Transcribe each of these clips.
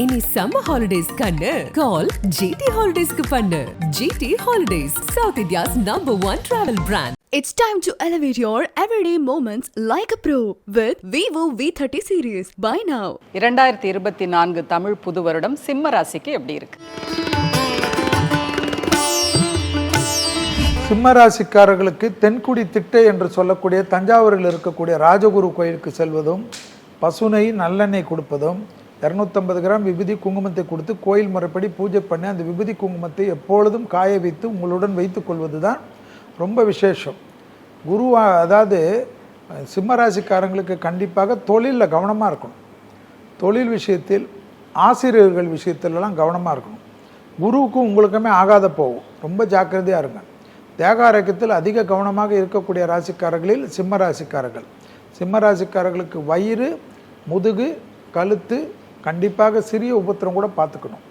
இனி summer holidays கண்ணு கால் GT ஹாலிடேஸ்க்கு பண்ணு GT holidays south India's number one travel brand It's time to elevate your everyday moments like a pro with Vivo V30 series. Buy now. இரண்டாயிரத்தி இருபத்தி நான்கு தமிழ் புது வருடம் சிம்ம ராசிக்கு எப்படி இருக்கு சிம்மராசிக்காரர்களுக்கு தென்குடி திட்டை என்று சொல்லக்கூடிய தஞ்சாவூரில் இருக்கக்கூடிய ராஜகுரு கோயிலுக்கு செல்வதும் பசுனை நல்லெண்ணெய் கொடுப்பதும் இரநூத்தம்பது கிராம் விபூதி குங்குமத்தை கொடுத்து கோயில் முறைப்படி பூஜை பண்ணி அந்த விபூதி குங்குமத்தை எப்பொழுதும் காய வைத்து உங்களுடன் வைத்து கொள்வது தான் ரொம்ப விசேஷம். குருவா அதாவது சிம்மராசிக்காரங்களுக்கு கண்டிப்பாக தொழிலில் கவனமாக இருக்கணும். தொழில் விஷயத்தில் ஆசிரியர்கள் விஷயத்திலலாம் கவனமாக இருக்கணும். குருவுக்கும் உங்களுக்குமே ஆகாத போகும். ரொம்ப ஜாக்கிரதையாக இருங்க. தேகாரக்கத்தில் அதிக கவனமாக இருக்கக்கூடிய ராசிக்காரர்களில் சிம்ம ராசிக்காரர்கள் சிம்ம ராசிக்காரர்களுக்கு வயிறு முதுகு கழுத்து கண்டிப்பாக சிறிய உபத்திரம் கூட பார்த்துக்கணும்.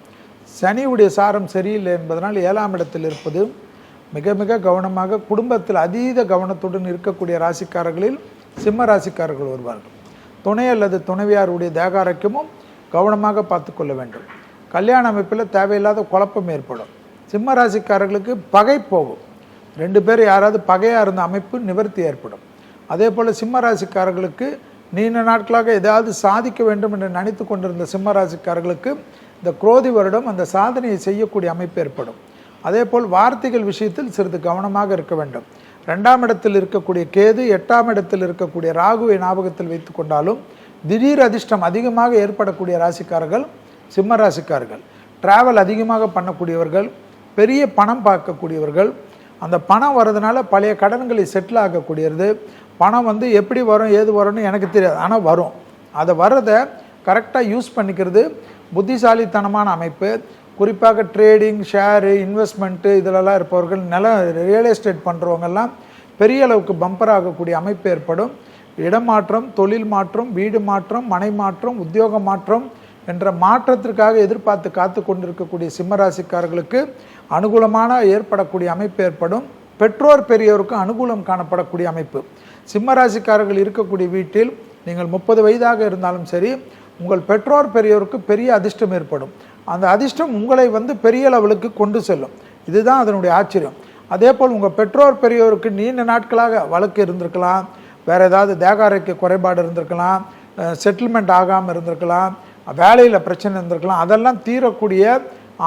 சனியுடைய சாரம் சரியில்லை என்பதனால் ஏழாம் இடத்தில் இருப்பது மிக மிக கவனமாக குடும்பத்தில் அதீத கவனத்துடன் இருக்கக்கூடிய ராசிக்காரர்களில் சிம்ம ராசிக்காரர்கள் வருவார்கள். துணை அல்லது துணைவியாருடைய தேகாரக்கியமும் கவனமாக பார்த்து கொள்ள வேண்டும். கல்யாண அமைப்பில் தேவையில்லாத குழப்பம் ஏற்படும். சிம்ம ராசிக்காரர்களுக்கு பகை போகும். ரெண்டு பேர் யாராவது பகையாக இருந்த அமைப்பு நிவர்த்தி ஏற்படும். அதே போல் சிம்ம ராசிக்காரர்களுக்கு நீண்ட நாட்களாக ஏதாவது சாதிக்க வேண்டும் என்று நினைத்து கொண்டிருந்த சிம்மராசிக்காரர்களுக்கு இந்த குரோதி வருடம் அந்த சாதனையை செய்யக்கூடிய அமைப்பு ஏற்படும். அதே போல் வார்த்தைகள் விஷயத்தில் சிறிது கவனமாக இருக்க வேண்டும். ரெண்டாம் இடத்தில் இருக்கக்கூடிய கேது எட்டாம் இடத்தில் இருக்கக்கூடிய ராகுவை ஞாபகத்தில் வைத்து கொண்டாலும் திடீர் அதிர்ஷ்டம் அதிகமாக ஏற்படக்கூடிய ராசிக்காரர்கள் சிம்ம ராசிக்காரர்கள் டிராவல் அதிகமாக பண்ணக்கூடியவர்கள் பெரிய பணம் பார்க்கக்கூடியவர்கள் அந்த பணம் வர்றதுனால பழைய கடன்களை செட்டில் ஆகக்கூடியது பணம் வந்து எப்படி வரும் ஏது வரும்னு எனக்கு தெரியாது. ஆனால் வரும். அதை வர்றதை கரெக்டாக யூஸ் பண்ணிக்கிறது புத்திசாலித்தனமான அமைப்பு. குறிப்பாக ட்ரேடிங் ஷேரு இன்வெஸ்ட்மெண்ட்டு இதிலெல்லாம் இருப்பவர்கள் நிலம் ரியல் எஸ்டேட் பண்ணுறவங்கெல்லாம் பெரிய அளவுக்கு பம்பர் ஆகக்கூடிய அமைப்பு ஏற்படும். இடமாற்றம் தொழில் மாற்றம் வீடு மாற்றம் மனை மாற்றம் உத்தியோக மாற்றம் என்ற மாற்றத்திற்காக எதிர்பார்த்து காத்து கொண்டிருக்கக்கூடிய சிம்மராசிக்காரர்களுக்கு அனுகூலமான ஏற்படக்கூடிய அமைப்பு ஏற்படும். பெற்றோர் பெரியோருக்கும் அனுகூலம் காணப்படக்கூடிய அமைப்பு. சிம்மராசிக்காரர்கள் இருக்கக்கூடிய வீட்டில் நீங்கள் முப்பது வயதாக இருந்தாலும் சரி உங்கள் பெற்றோர் பெரியோருக்கு பெரிய அதிர்ஷ்டம் ஏற்படும். அந்த அதிர்ஷ்டம் உங்களை வந்து பெரிய லெவலுக்கு கொண்டு செல்லும். இதுதான் அதனுடைய ஆச்சரியம். அதே போல் உங்கள் பெற்றோர் பெரியோருக்கு நீண்ட நாட்களாக வழக்கு இருந்திருக்கலாம். வேறு ஏதாவது தேகாரைக்கு குறைபாடு இருந்திருக்கலாம். செட்டில்மெண்ட் ஆகாமல் இருந்திருக்கலாம். வேலையில் பிரச்சனை இருந்திருக்கலாம். அதெல்லாம் தீரக்கூடிய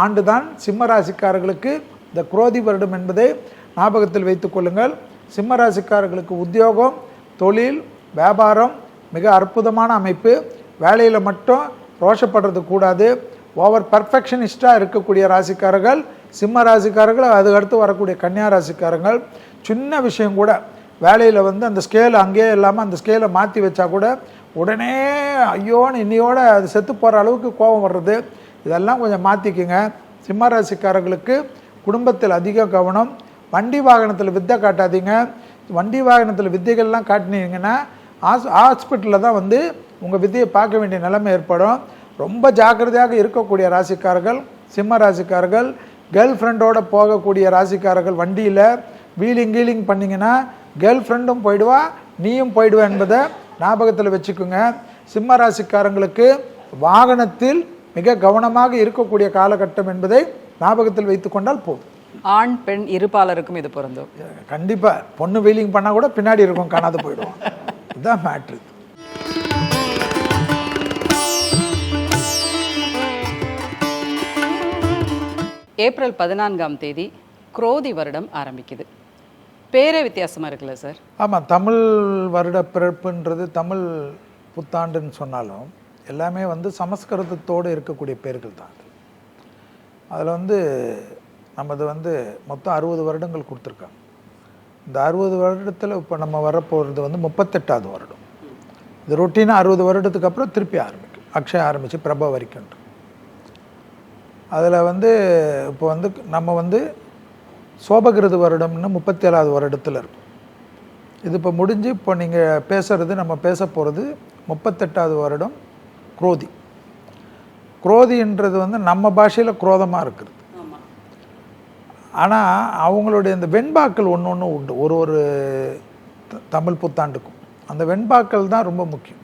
ஆண்டு தான் சிம்மராசிக்காரர்களுக்கு இந்த குரோதி வருடம் என்பதை ஞாபகத்தில் வைத்துக்கொள்ளுங்கள் கொள்ளுங்கள். உத்தியோகம் தொழில் வியாபாரம் மிக அற்புதமான அமைப்பு. வேலையில் மட்டும் ரோஷப்படுறது கூடாது. ஓவர் பர்ஃபெக்ஷனிஸ்டாக இருக்கக்கூடிய ராசிக்காரர்கள் சிம்ம ராசிக்காரர்கள் அதுக்கடுத்து வரக்கூடிய கன்னியா ராசிக்காரங்கள் சின்ன விஷயம் கூட வேலையில் வந்து அந்த ஸ்கேல் அங்கேயே இல்லாமல் அந்த ஸ்கேலை மாற்றி வச்சா கூட உடனே ஐயோன்னு இன்னையோட அது செத்து போகிற அளவுக்கு கோபம் வர்றது. இதெல்லாம் கொஞ்சம் மாற்றிக்குங்க சிம்ம ராசிக்காரர்களுக்கு குடும்பத்தில் அதிக கவனம் வண்டி வாகனத்தில் வித்தை காட்டாதீங்க. வண்டி வாகனத்தில் வித்தைகள்லாம் காட்டினீங்கன்னா ஹாஸ் ஹாஸ்பிட்டலில் தான் வந்து உங்கள் வித்தையை பார்க்க வேண்டிய நிலைமை ஏற்படும். ரொம்ப ஜாக்கிரதையாக இருக்கக்கூடிய ராசிக்காரர்கள் சிம்ம ராசிக்காரர்கள் கேர்ள் ஃப்ரெண்டோட போகக்கூடிய ராசிக்காரர்கள் வண்டியில் வீலிங் கீலிங் பண்ணிங்கன்னா கேர்ள் ஃப்ரெண்டும் போயிடுவா நீயும் போயிடுவா என்பதை ஞாபகத்தில் வச்சுக்கோங்க. சிம்ம ராசிக்காரங்களுக்கு வாகனத்தில் மிக கவனமாக இருக்கக்கூடிய காலகட்டம் என்பதை ஞாபகத்தில் வைத்துக்கொண்டால் போதும். ஆண் பெண் இருபாலருக்கும் இது பொருந்தும். கண்டிப்பாக பொண்ணு வீலிங் பண்ணால் கூட பின்னாடி இருக்கும் காணாத போயிடுவோம் இதுதான் மேட்ரு ஏப்ரல் பதினான்காம் தேதி குரோதி வருடம் ஆரம்பிக்குது. பேரே வித்தியாசமா இருக்குல்ல சார்? ஆமாம் தமிழ் வருட பிறப்புன்றது தமிழ் புத்தாண்டுன்னு சொன்னாலும் எல்லாமே வந்து சமஸ்கிருதத்தோடு இருக்கக்கூடிய பேர்கள் தான் அது. அதில் வந்து நமது வந்து மொத்தம் அறுபது வருடங்கள் கொடுத்துருக்காங்க. இந்த அறுபது வருடத்தில் இப்போ நம்ம வரப்போகிறது வந்து முப்பத்தெட்டாவது வருடம். இது ரொட்டீனாக அறுபது வருடத்துக்கு அப்புறம் திருப்பி ஆரம்பிக்கும். அக்ஷயம் ஆரம்பித்து பிரபா வரைக்கும்ன்ற அதில் வந்து இப்போ வந்து நம்ம வந்து சோபகிருது வருடம்னு முப்பத்தி ஏழாவது வருடத்தில் இருக்கும். இது இப்போ முடிஞ்சு இப்போ நீங்கள் பேசுகிறது நம்ம பேச போகிறது முப்பத்தெட்டாவது வருடம் குரோதி. குரோதின்றது வந்து நம்ம பாஷையில் குரோதமாக இருக்குது ஆனால் அவங்களுடைய இந்த வெண்பாக்கள் ஒன்று ஒன்று உண்டு. ஒரு ஒரு த- தமிழ் புத்தாண்டுக்கும். அந்த வெண்பாக்கள் தான் ரொம்ப முக்கியம்.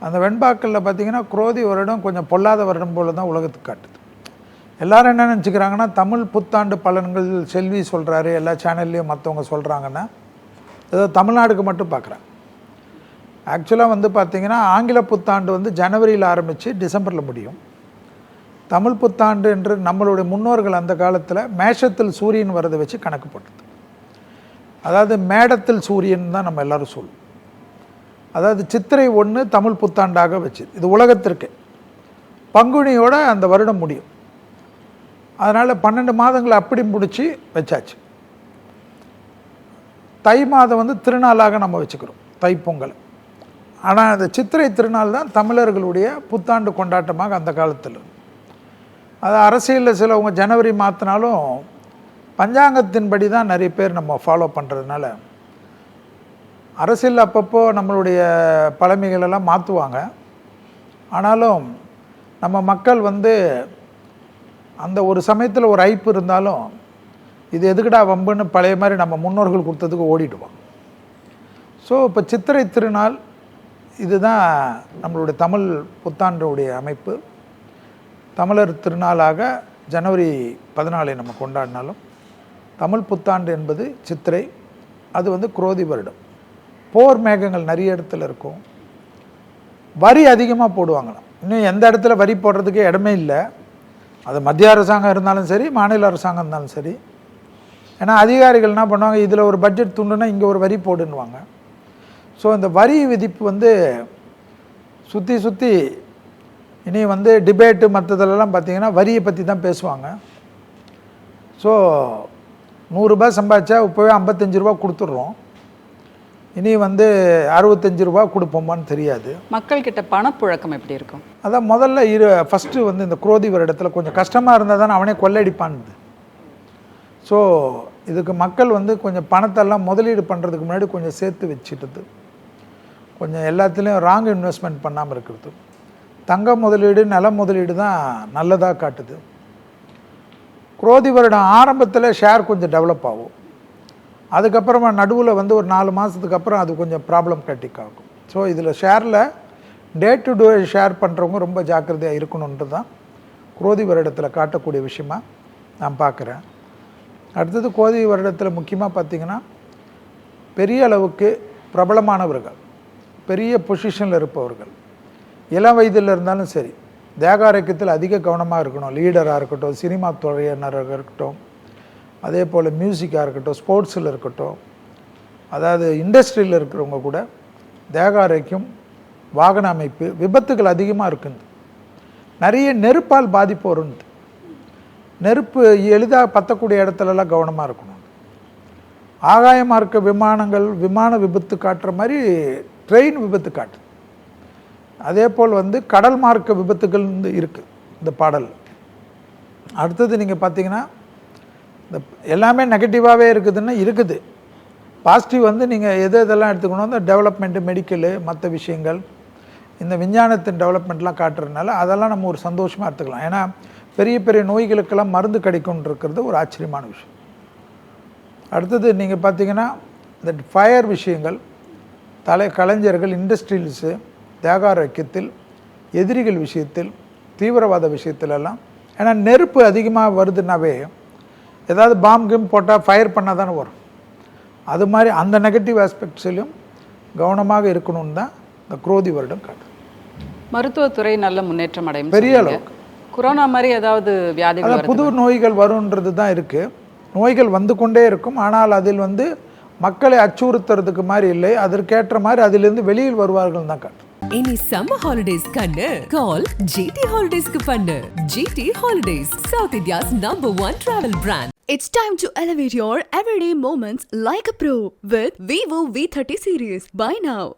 அந்த வெண்பாக்களில் பார்த்தீங்கன்னா குரோதி வருடம் கொஞ்சம் பொல்லாத வருடம் போல தான் உலகத்துக்கு காட்டுது. எல்லாரும் என்ன நினச்சிக்கிறாங்கன்னா தமிழ் புத்தாண்டு பலன்கள் செல்வி சொல்கிறாரு எல்லா சேனல்லையும் மற்றவங்க சொல்கிறாங்கன்னா ஏதோ தமிழ்நாடுக்கு மட்டும் பார்க்குறேன் ஆக்சுவலாக வந்து பார்த்திங்கன்னா ஆங்கில புத்தாண்டு வந்து ஜனவரியில் ஆரம்பித்து டிசம்பரில் முடியும். தமிழ் புத்தாண்டு என்று நம்மளுடைய முன்னோர்கள் அந்த காலத்தில் மேஷத்தில் சூரியன் வரதை வச்சு கணக்கு போட்டது. அதாவது மேடத்தில் சூரியன் தான் நம்ம எல்லாரும் சொல்லும் அதாவது சித்திரை ஒன்று தமிழ் புத்தாண்டாக வச்சு இது உலகத்திற்கு. பங்குனியோட அந்த வருடம் முடியும். அதனால் பன்னெண்டு மாதங்களை அப்படி முடித்து வச்சாச்சு. தை மாதம் வந்து திருநாளாக நம்ம வச்சுக்கிறோம் தைப்பொங்கல். ஆனால் அந்த சித்திரை திருநாள் தான் தமிழர்களுடைய புத்தாண்டு கொண்டாட்டமாக அந்த காலத்தில் அது அரசியலில் சிலவங்க ஜனவரி மாற்றினாலும் பஞ்சாங்கத்தின்படி தான் நிறைய பேர் நம்ம ஃபாலோ பண்ணுறதுனால அரசியல் அப்பப்போ நம்மளுடைய பழமைகளெல்லாம் மாற்றுவாங்க ஆனாலும் நம்ம மக்கள் வந்து அந்த ஒரு சமயத்தில் ஒரு ஐப்பு இருந்தாலும் இது எதுக்குடா வம்புன்னு பழைய மாதிரி நம்ம முன்னோர்கள் கொடுத்ததுக்கு ஓடிடுவோம். ஸோ இப்போ சித்திரை திருநாள் இதுதான் நம்மளுடைய தமிழ் புத்தாண்டுடைய அமைப்பு. தமிழர் திருநாளாக ஜனவரி பதினாலை நம்ம கொண்டாடினாலும் தமிழ் புத்தாண்டு என்பது சித்திரை அது வந்து குரோதி வருடம். போர் மேகங்கள் நிறைய இடத்துல இருக்கும். வரி அதிகமாக போடுவாங்களாம். இன்னும் எந்த இடத்துல வரி போடுறதுக்கு இடமே இல்லை. அது மத்திய அரசாங்கம் இருந்தாலும் சரி மாநில அரசாங்கம் இருந்தாலும் சரி. ஏன்னா அதிகாரிகள் என்ன பண்ணுவாங்க இதில் ஒரு பட்ஜெட் துண்டுனா இங்கே ஒரு வரி போடுன்னுவாங்க. ஸோ இந்த வரி விதிப்பு வந்து சுற்றி சுற்றி இனி வந்து டிபேட்டு மற்றதுலலாம் பார்த்தீங்கன்னா வரியை பற்றி தான் பேசுவாங்க. ஸோ நூறுரூபா சம்பாதிச்சா இப்போவே ஐம்பத்தஞ்சு ரூபா கொடுத்துட்றோம். இனி வந்து அறுபத்தஞ்சு ரூபா கொடுப்போமான்னு தெரியாது. மக்கள்கிட்ட பணப்புழக்கம் எப்படி இருக்கும்? அதான் முதல்ல இரு ஃபஸ்ட்டு வந்து இந்த குரோதி வருடத்தில் கொஞ்சம் கஷ்டமாக இருந்தால் தானே அவனே கொள்ளையடிப்பான்னு ஸோ இதுக்கு மக்கள் வந்து கொஞ்சம் பணத்தெல்லாம் முதலீடு பண்ணுறதுக்கு முன்னாடி கொஞ்சம் சேர்த்து வச்சுட்டது கொஞ்சம் எல்லாத்துலேயும் ராங் இன்வெஸ்ட்மெண்ட் பண்ணாமல் இருக்கிறது. தங்க முதலீடு நில முதலீடு தான் நல்லதாக காட்டுது. குரோதி வருடம் ஆரம்பத்தில் ஷேர் கொஞ்சம் டெவலப் ஆகும். அதுக்கப்புறமா நடுவில் வந்து ஒரு நாலு மாதத்துக்கு அப்புறம் அது கொஞ்சம் ப்ராப்ளம் கட்டிக் ஆகும். ஸோ இதில் ஷேரில் டே டு டே ஷேர் பண்ணுறவங்க ரொம்ப ஜாக்கிரதையாக இருக்கணுன்றது தான் குரோதி வருடத்தில் காட்டக்கூடிய விஷயமா நான் பார்க்குறேன். அடுத்தது கோதி வருடத்தில் முக்கியமாக பார்த்தீங்கன்னா பெரிய அளவுக்கு பிரபலமானவர்கள் பெரிய பொசிஷனில் இருப்பவர்கள். இளம் வயதில் இருந்தாலும் சரி தேகாரோக்கியத்தில் அதிக கவனமாக இருக்கணும். லீடராக இருக்கட்டும் சினிமா துறையினராக இருக்கட்டும் அதே போல் மியூசிக்காக இருக்கட்டும் ஸ்போர்ட்ஸில் இருக்கட்டும் அதாவது இண்டஸ்ட்ரியில் இருக்கிறவங்க கூட தேகாரோக்கியம் வாகன அமைப்பு விபத்துகள் அதிகமாக இருக்குது நிறைய நெருப்பால் பாதிப்பு வரும்னு நெருப்பு எளிதாக பற்றக்கூடிய இடத்துலலாம் கவனமாக இருக்கணும். ஆகாய மார்க்க விமானங்கள் விமான விபத்து காட்டுற மாதிரி ட்ரெயின் விபத்து காட்டு அதே போல் வந்து கடல் மார்க்க விபத்துகள் வந்து இருக்குது இந்த பாடல். அடுத்தது நீங்கள் பார்த்தீங்கன்னா இந்த எல்லாமே நெகட்டிவாகவே இருக்குதுன்னா இருக்குது. பாசிட்டிவ் வந்து நீங்கள் எது எதெல்லாம் எடுத்துக்கணும் இந்த டெவலப்மெண்ட்டு மெடிக்கலு மற்ற விஷயங்கள் இந்த விஞ்ஞானத்தின் டெவலப்மெண்ட்லாம் காட்டுறதுனால அதெல்லாம் நம்ம ஒரு சந்தோஷமாக எடுத்துக்கலாம். ஏன்னா பெரிய பெரிய நோய்களுக்கெல்லாம் மருந்து கிடைக்கும்னு இருக்கிறது ஒரு ஆச்சரியமான விஷயம். அடுத்தது நீங்கள் பார்த்தீங்கன்னா இந்த ஃபயர் விஷயங்கள் தலை கலைஞர்கள் இண்டஸ்ட்ரியல்ஸு தேகாரோக்கியத்தில் எதிரிகள் விஷயத்தில் தீவிரவாத விஷயத்திலெல்லாம். ஏன்னா நெருப்பு அதிகமாக வருதுன்னாவே ஏதாவது பாம் கிம் போட்டால் ஃபயர் பண்ணால் தானே வரும். அது மாதிரி அந்த நெகட்டிவ் ஆஸ்பெக்ட்ஸ்லையும் கவனமாக இருக்கணும்னு தான் இந்த குரோதி வருடம் காட்டு மருத்துவத்துறை நல்ல முன்னேற்றம் அடையும் பெரிய சொன்னீங்க. கொரோனா மாதிரி ஏதாவது வியாதிகள் புது நோய்கள் வருன்றது தான் இருக்குது நோய்கள் வந்து கொண்டே இருக்கும். ஆனால் அதில் வந்து மக்களை அச்சுறுத்துறதுக்கு மாதிரி இல்லை. அதற்கேற்ற மாதிரி அதிலிருந்து வெளியில் வருவார்கள் தான் காட்டும் இனி சம்மர் ஹாலிடேஸ் கண்ணு கால் ஜிடி ஹாலிடேஸ்க்கு பண்ணு GT holidays south India's number one travel brand It's time to elevate your everyday moments like a pro with Vivo V30 series. Buy now.